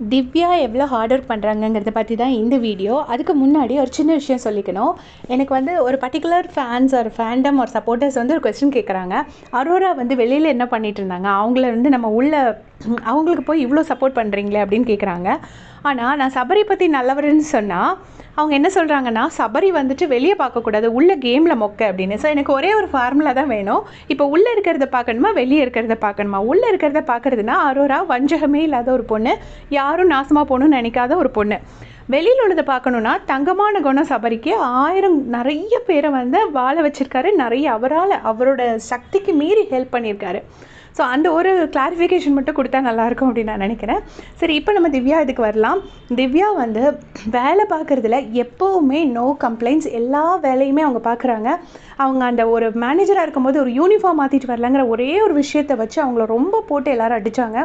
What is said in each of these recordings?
திவ்யா எவ்வளோ hard work பண்ணுறாங்கங்கிறத பற்றி தான் இந்த வீடியோ அதுக்கு முன்னாடி ஒரு சின்ன விஷயம் சொல்லிக்கணும். எனக்கு வந்து ஒரு பர்டிகுலர் ஃபேன்ஸ் ஒரு ஃபேண்டம் ஒரு சப்போர்ட்டர்ஸ் வந்து ஒரு கொஸ்டின் கேட்குறாங்க அரோரா வந்து வெளியில் என்ன பண்ணிட்டு இருந்தாங்க? அவங்கள வந்து நம்ம உள்ள அவங்களுக்கு போய் இவ்வளோ சப்போர்ட் பண்ணுறீங்களே அப்படின்னு கேட்குறாங்க ஆனால் நான் சபரி பற்றி நல்லவர்னு சொன்னால் அவங்க என்ன சொல்கிறாங்கன்னா சபரி வந்துட்டு வெளியே பார்க்கக்கூடாது உள்ளே கேமில் மொக்க அப்படின்னு. ஸோ எனக்கு ஒரே ஒரு ஃபார்முலா தான் வேணும். இப்போ உள்ளே இருக்கிறத பார்க்கணுமா வெளியே இருக்கிறத பார்க்கணுமா? உள்ளே இருக்கிறத பார்க்குறதுனா அரோரா வஞ்சகமே இல்லாத ஒரு பொண்ணு யாரும் நாசமாக போகணும்னு நினைக்காத ஒரு பொண்ணு. வெளியில் உள்ளதை பார்க்கணுன்னா தங்கமான குணம் சபரிக்கு ஆயிரம் நிறைய பேரை வந்து வாழ வச்சுருக்காரு. நிறைய அவரால் அவரோட சக்திக்கு மீறி ஹெல்ப் பண்ணியிருக்காரு. ஸோ அந்த ஒரு கிளாரிஃபிகேஷன் மட்டும் கொடுத்தா நல்லாயிருக்கும் அப்படின்னு நான் நினைக்கிறேன். சரி இப்போ நம்ம திவ்யா இதுக்கு வரலாம். திவ்யா வந்து வேலை பார்க்குறதுல எப்போவுமே நோ கம்ப்ளைண்ட்ஸ் எல்லா வேலையுமே அவங்க பார்க்குறாங்க. அவங்க அந்த ஒரு மேனேஜராக இருக்கும்போது ஒரு யூனிஃபார்ம் மாற்றிட்டு வரலங்கிற ஒரே ஒரு விஷயத்தை வச்சு அவங்கள ரொம்ப போட்டு எல்லாரும் அடித்தாங்க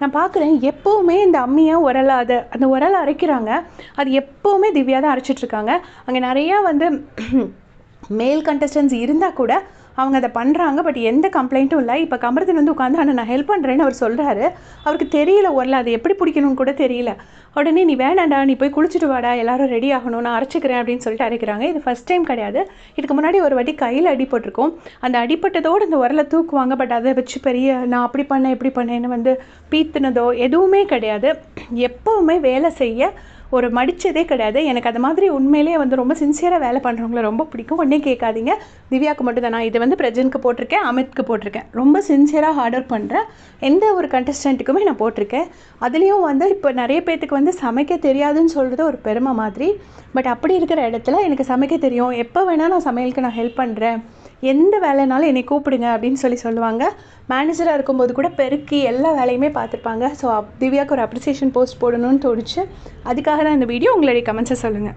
நான் பார்க்குறேன் எப்போவுமே இந்த அம்மியை உரலை அதை அந்த உரலை அரைக்கிறாங்க. அது எப்போவுமே திவ்யா தான் அரைச்சிட்ருக்காங்க அங்கே நிறையா வந்து மேல் கண்டஸ்டன்ஸ் இருந்தால் கூட அவங்க அதை பண்ணுறாங்க பட் எந்த கம்ப்ளைண்ட்டும் இல்லை. இப்போ கமர்தன் வந்து உட்காந்து ஆனால் நான் ஹெல்ப் பண்ணுறேன்னு அவர் சொல்கிறாரு அவருக்கு தெரியல உரல அதை எப்படி பிடிக்கணும்னு கூட தெரியல. உடனே நீ வேணாண்டா நீ போய் குளிச்சுட்டு வாடா. எல்லாரும் ரெடி ஆகணும். நான் அரைச்சிக்கிறேன் அப்படின்னு சொல்லிட்டு அரைக்கிறாங்க. இது ஃபஸ்ட் டைம் கிடையாது. இதுக்கு முன்னாடி ஒரு வாட்டி கையில் அடிபட்டிருக்கும் அந்த அடிப்பட்டதோடு அந்த உரலை தூக்குவாங்க பட் அதை வச்சு பெரிய நான் அப்படி பண்ணேன் இப்படி பண்ணேன்னு வந்து பீத்துனதோ எதுவுமே கிடையாது. எப்போவுமே வேலை செய்ய ஒரு மடித்ததே கிடையாது. எனக்கு அது மாதிரி உண்மையிலேயே வந்து ரொம்ப சின்சியராக வேலை பண்ணுறவங்கள ரொம்ப பிடிக்கும். ஒன்றே கேட்காதீங்க. திவ்யாவுக்கு மட்டும் தான். நான் இது வந்து பிரஜனுக்கு போட்டிருக்கேன் அமித்க்கு போட்டிருக்கேன். ரொம்ப சின்சியராக ஆர்டர் பண்ணுறேன் எந்த ஒரு கண்டஸ்டண்ட்டுக்குமே நான் போட்டிருக்கேன். அதுலேயும் வந்து இப்போ நிறைய பேர்த்துக்கு வந்து சமைக்க தெரியாதுன்னு சொல்கிறது ஒரு பெருமை மாதிரி. பட் அப்படி இருக்கிற இடத்துல எனக்கு சமைக்க தெரியும். எப்போ வேணால் நான் சமையலுக்கு நான் ஹெல்ப் பண்ணுறேன் எந்த வேலைனாலும் என்னை கூப்பிடுங்க அப்படின்னு சொல்லி சொல்லுவாங்க. மேனேஜராக இருக்கும்போது கூட பெருக்கி எல்லா வேலையுமே பார்த்துருப்பாங்க ஸோ திவ்யாவுக்கு ஒரு அப்ரிசியேஷன் போஸ்ட் போடணும்னு தோணுச்சு. அதுக்காக தான் இந்த வீடியோ உங்களுடைய கமெண்ட்ஸை சொல்லுங்கள்